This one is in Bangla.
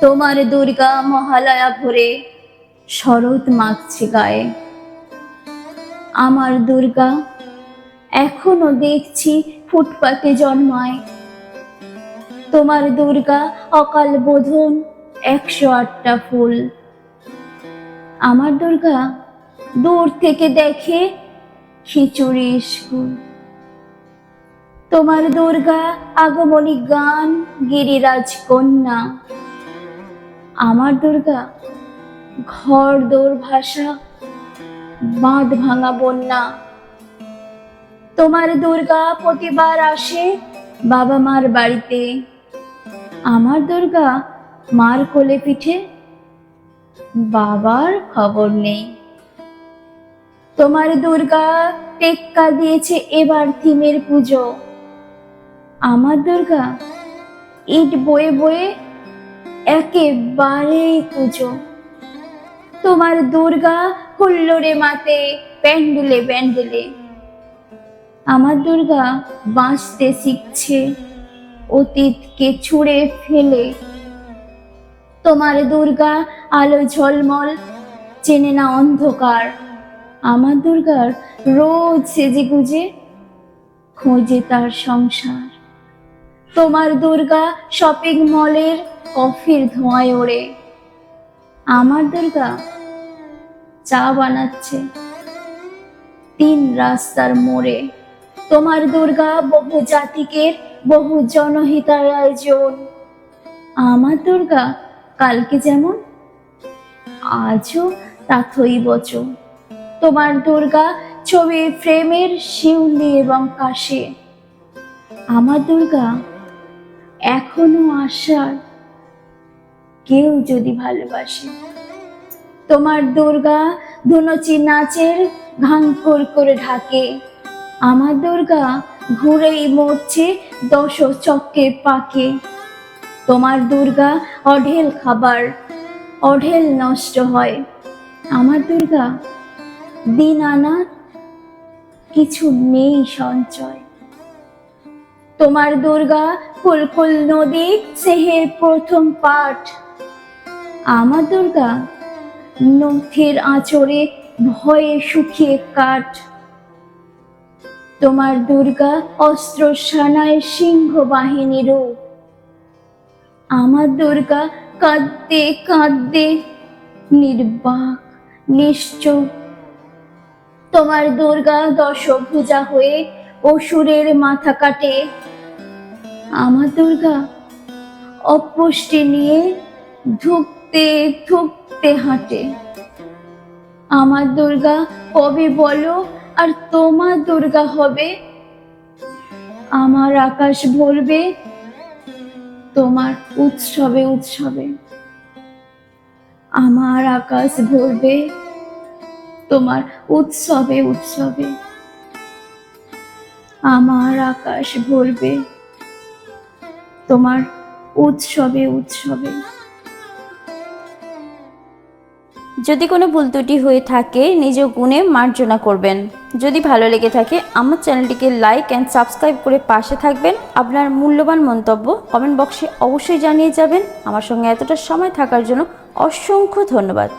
তোমার দুর্গা মহালয়া ভরে শরৎ মাখছে গায়ে। আমার দুর্গা, এখনও দেখছি ফুটপাতে জন্মায়। তোমার দুর্গা অকাল বোধন একশো আটটা ফুল। আমার দুর্গা দূর থেকে দেখে খিচুড়ি স্কুল। তোমার দুর্গা আগমনী গান, গিরিরাজ কন্যা। আমার দুর্গা, ঘর দৌড় ভাষা, বাঁধ ভাঙা বন্যা। তোমার দুর্গা প্রতিবার আসে বাবা মার বাড়িতে। আমার দুর্গা মার কোলে পিঠে বাবার খবর নেই। তোমার দুর্গা টেক্কা দিয়েছে এবার থিমের পুজো। আমার দুর্গা ইট বয়ে বয়ে একেবারেই পুজো তোমার দুর্গা হুল্লোড়ে মাতে, প্যান্ডেলে প্যান্ডেলে। আমার দুর্গা বাঁচতে শিখছে, অতীতকে ছুঁড়ে ফেলে। তোমার দুর্গা আলো ঝলমল, চেনে না অন্ধকার। আমার দুর্গার রোজ সেজে গুজে খোঁজে তার সংসার। তোমার দুর্গা শপিং মলের কফির ধোঁয়ায় ওড়ে। আমার দুর্গা চা বানাচ্ছে। তিন রাস্তার মোড়ে। তোমার দুর্গা বহু জাতিকের বহু জনহিতার আয়োজন আমার দুর্গা কালকে যেমন, আজও তাথই বচন। তোমার দুর্গা ছবি ফ্রেমের শিউলি এবং কাশে আমার দুর্গা এখনও আসার কেউ যদি ভালোবাসে। তোমার দুর্গা ধুনচি নাচের ঘাঙ্কর করে ঢাকে। আমার দুর্গা ঘুরেই মরছে দশ চক্কে পাকে। তোমার দুর্গা অঢেল খাবার, অঢেল নষ্ট হয়। আমার দুর্গা দিন আনা কিছু নেই সঞ্চয়। তোমার দুর্গা ফুলফুল নদী সেহের প্রথম পাঠ। আমার দুর্গা নথের আঁচড়ে ভয়ে শুকিয়ে কাঠ। তোমার দুর্গা অস্ত্র সানায় সিংহ বাহিনী রূপ। আমার দুর্গা কাঁদতে কাঁদতে নির্বাক, নিশ্চুপ। তোমার দুর্গা দশভুজা হয়ে অসুরের মাথা কাটে। আমার দুর্গা অপুষ্টি নিয়ে ধুকতে ধুকতে হাঁটে। আমার দুর্গা, কবে বলো? আর তোমার দুর্গা হবে? আমার আকাশ ভরবে, তোমার উৎসবে উৎসবে। আমার আকাশ ভরবে, তোমার উৎসবে উৎসবে। আমার আকাশ ভরবে। তোমার উৎসবে উৎসবে। যদি কোনো ভুল ত্রুটি হয়ে থাকে, নিজ গুণে মার্জনা করবেন। যদি ভালো লেগে থাকে, আমার চ্যানেলটিকে লাইক অ্যান্ড সাবস্ক্রাইব করে পাশে থাকবেন। আপনার মূল্যবান মন্তব্য কমেন্ট বক্সে অবশ্যই জানিয়ে যাবেন। আমার সঙ্গে এতটা সময় থাকার জন্য অসংখ্য ধন্যবাদ।